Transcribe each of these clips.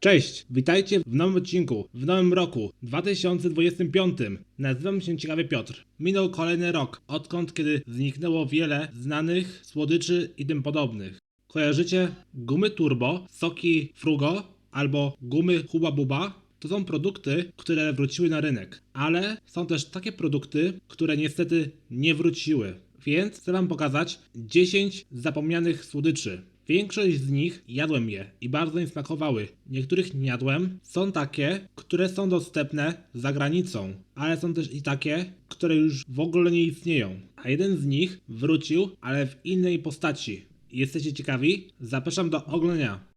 Cześć, witajcie w nowym odcinku, w nowym roku 2025. Nazywam się Ciekawy Piotr. Minął kolejny rok, odkąd kiedy zniknęło wiele znanych słodyczy i tym podobnych. Kojarzycie gumy turbo, soki frugo albo gumy huba buba? To są produkty, które wróciły na rynek, ale są też takie produkty, które niestety nie wróciły. Więc chcę Wam pokazać 10 zapomnianych słodyczy. Większość z nich jadłem je i bardzo mi smakowały. Niektórych nie jadłem. Są takie, które są dostępne za granicą, ale są też i takie, które już w ogóle nie istnieją. A jeden z nich wrócił, ale w innej postaci. Jesteście ciekawi? Zapraszam do oglądania.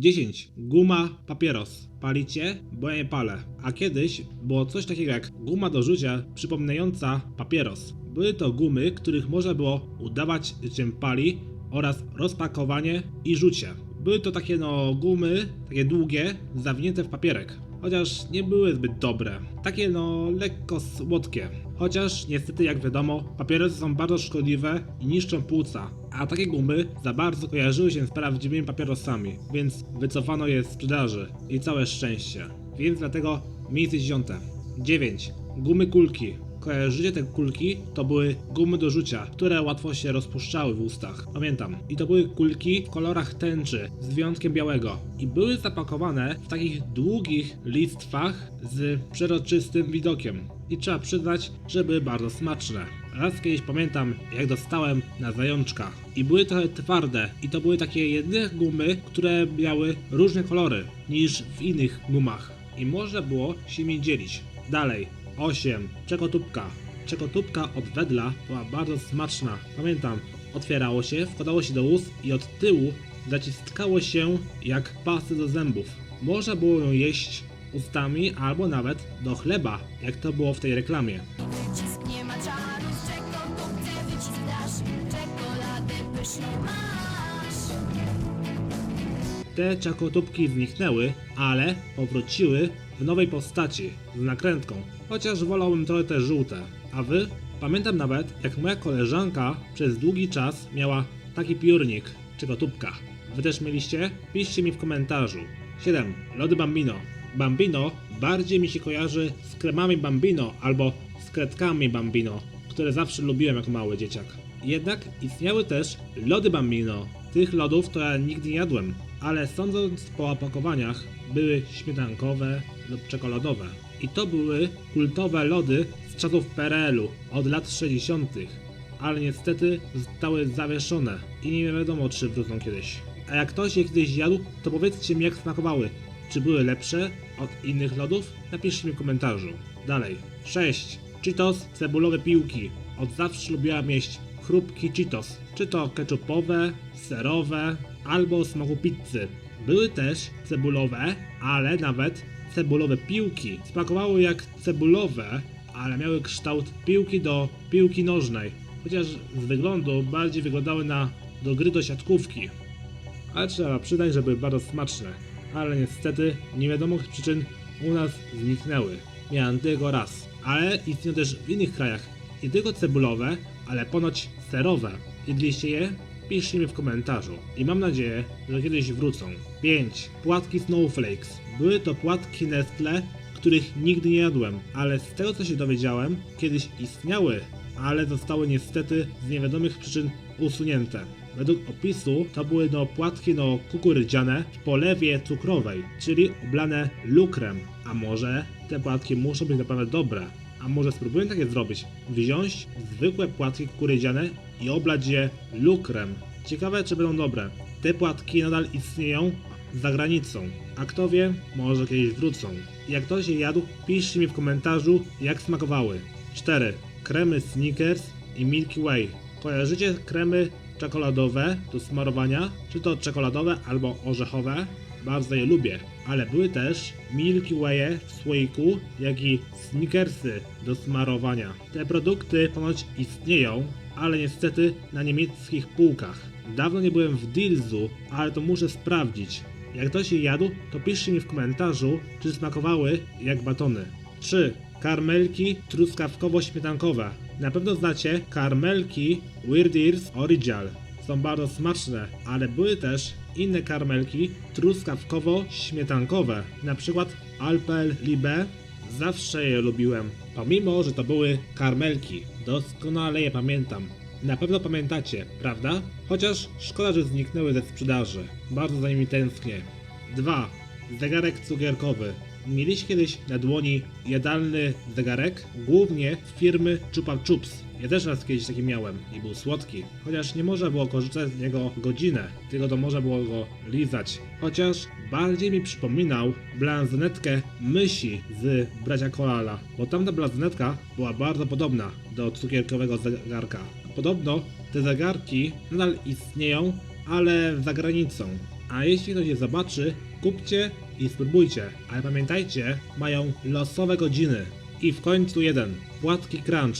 Dziesięć. Guma papieros. Palicie? Bo ja nie palę. A kiedyś było coś takiego jak guma do rzucia przypominająca papieros. Były to gumy, których można było udawać, się pali oraz rozpakowanie i rzucie. Były to takie no gumy, takie długie, zawinięte w papierek. Chociaż nie były zbyt dobre. Takie no lekko słodkie. Chociaż niestety jak wiadomo, papierosy są bardzo szkodliwe i niszczą płuca. A takie gumy za bardzo kojarzyły się z prawdziwymi papierosami, więc wycofano je z sprzedaży. I całe szczęście. Więc dlatego miejsce dziesiąte. 9. Gumy kulki. Kojarzycie te kulki? To były gumy do rzucia, które łatwo się rozpuszczały w ustach. Pamiętam. I to były kulki w kolorach tęczy, z wyjątkiem białego. I były zapakowane w takich długich listwach z przeroczystym widokiem. I trzeba przyznać, że były bardzo smaczne. Raz kiedyś pamiętam, jak dostałem na zajączka. I były trochę twarde. I to były takie jedyne gumy, które miały różne kolory niż w innych gumach. I można było się mi dzielić. Dalej. 8. Czekotubka. Czekotubka od Wedla była bardzo smaczna. Pamiętam, otwierało się, wkładało się do ust i od tyłu zaciskało się jak pasy do zębów. Można było ją jeść ustami albo nawet do chleba, jak to było w tej reklamie. Wycisk nie ma czaru, z wycisk dasz Czekoladę pyszną Te czakotubki zniknęły, ale powróciły w nowej postaci, z nakrętką. Chociaż wolałbym trochę te żółte. A wy? Pamiętam nawet, jak moja koleżanka przez długi czas miała taki piórnik, czekotubka. Wy też mieliście? Piszcie mi w komentarzu. 7. Lody Bambino. Bambino bardziej mi się kojarzy z kremami Bambino albo z kredkami Bambino, które zawsze lubiłem jako mały dzieciak. Jednak istniały też lody Bambino. Tych lodów to ja nigdy nie jadłem, ale sądząc po opakowaniach, były śmietankowe lub czekoladowe. I to były kultowe lody z czasów PRL-u od lat 60., ale niestety zostały zawieszone i nie wiadomo czy wrócą kiedyś. A jak ktoś je kiedyś jadł, to powiedzcie mi jak smakowały. Czy były lepsze od innych lodów? Napiszcie mi w komentarzu. Dalej. 6. Cheetos cebulowe piłki. Od zawsze lubiłam jeść chrupki Cheetos. Czy to ketchupowe, serowe, albo smaku pizzy. Były też cebulowe, ale nawet cebulowe piłki. Smakowały jak cebulowe, ale miały kształt piłki do piłki nożnej. Chociaż z wyglądu bardziej wyglądały na do gry do siatkówki ale trzeba przyznać, że były bardzo smaczne. Ale niestety, nie wiadomo z przyczyn u nas zniknęły. Miałem tylko raz. Ale istnieją też w innych krajach. Nie tylko cebulowe, ale ponoć serowe. Jedliście je? Piszcie mi w komentarzu. I mam nadzieję, że kiedyś wrócą. 5. Płatki Snowflakes. Były to płatki Nestle, których nigdy nie jadłem, ale z tego co się dowiedziałem, kiedyś istniały, ale zostały niestety z niewiadomych przyczyn usunięte. Według opisu to były no płatki no kukurydziane w polewie cukrowej, czyli oblane lukrem. A może te płatki muszą być naprawdę dobre? A może spróbuję takie zrobić? Wziąć zwykłe płatki kukurydziane i oblać je lukrem. Ciekawe czy będą dobre. Te płatki nadal istnieją za granicą. A kto wie, może kiedyś wrócą. Jak ktoś je jadł, piszcie mi w komentarzu jak smakowały. 4. Kremy Snickers i Milky Way. Kojarzycie kremy czekoladowe do smarowania? Czy to czekoladowe albo orzechowe? Bardzo je lubię, ale były też Milky Waye w słoiku, jak i Snickersy do smarowania. Te produkty ponoć istnieją, ale niestety na niemieckich półkach. Dawno nie byłem w Dilzu, ale to muszę sprawdzić. Jak ktoś je jadł, to piszcie mi w komentarzu, czy smakowały jak batony. 3. Karmelki truskawkowo-śmietankowe. Na pewno znacie karmelki Weird Ears Original. Są bardzo smaczne, ale były też inne karmelki truskawkowo-śmietankowe, na przykład Alpel Libe. Zawsze je lubiłem, pomimo że to były karmelki. Doskonale je pamiętam. Na pewno pamiętacie, prawda? Chociaż szkoda, że zniknęły ze sprzedaży. Bardzo za nimi tęsknię. 2. Zegarek cukierkowy. Mieliście kiedyś na dłoni jadalny zegarek? Głównie firmy Chupa Chups. Ja też raz kiedyś taki miałem i był słodki. Chociaż nie można było korzystać z niego godzinę, tylko to można było go lizać. Chociaż bardziej mi przypominał blanzynetkę mysi z bracia Kolala, bo tamta blanzynetka była bardzo podobna do cukierkowego zegarka. Podobno te zegarki nadal istnieją, ale za granicą. A jeśli ktoś je zobaczy, kupcie i spróbujcie. Ale pamiętajcie, mają losowe godziny. I w końcu jeden. Płatki Crunch.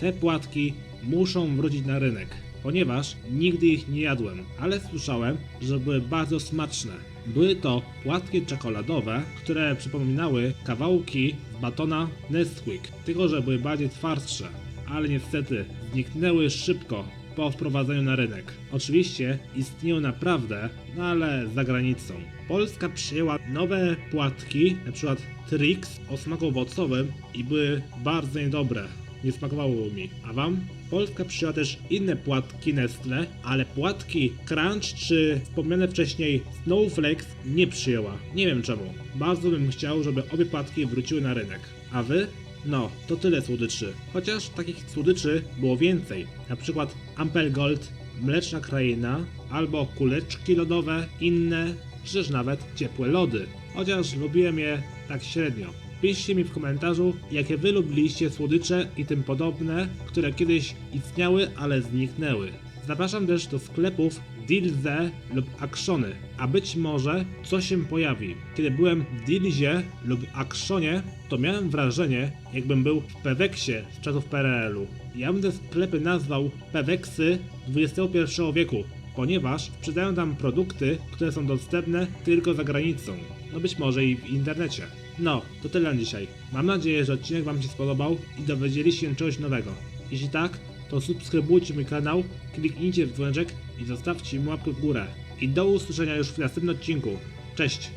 Te płatki muszą wrócić na rynek, ponieważ nigdy ich nie jadłem, ale słyszałem, że były bardzo smaczne. Były to płatki czekoladowe, które przypominały kawałki batona Nesquik, tylko że były bardziej twardsze, ale niestety zniknęły szybko po wprowadzeniu na rynek. Oczywiście istnieją naprawdę, no ale za granicą. Polska przyjęła nowe płatki, przykład Trix o smaku owocowym i były bardzo niedobre. Nie smakowało mi. A wam? Polska przyjęła też inne płatki Nestle, ale płatki Crunch czy wspomniane wcześniej Snowflakes nie przyjęła. Nie wiem czemu. Bardzo bym chciał, żeby obie płatki wróciły na rynek. A wy? No, to tyle słodyczy. Chociaż takich słodyczy było więcej. Na przykład Ampel Gold, Mleczna Kraina, albo kuleczki lodowe, inne, czy też nawet ciepłe lody. Chociaż lubiłem je tak średnio. Piszcie mi w komentarzu, jakie wy lubiliście słodycze i tym podobne, które kiedyś istniały, ale zniknęły. Zapraszam też do sklepów Dilze lub Actiony, a być może coś się pojawi. Kiedy byłem w Dilzie lub Actionie, to miałem wrażenie, jakbym był w Peweksie z czasów PRL-u. Ja bym te sklepy nazwał Peweksy XXI wieku, ponieważ sprzedają tam produkty, które są dostępne tylko za granicą. No być może i w internecie. No, to tyle na dzisiaj. Mam nadzieję, że odcinek Wam się spodobał i dowiedzieliście się czegoś nowego. Jeśli tak, to subskrybujcie mój kanał, kliknijcie w dzwoneczek i zostawcie mi łapkę w górę. I do usłyszenia już w następnym odcinku. Cześć!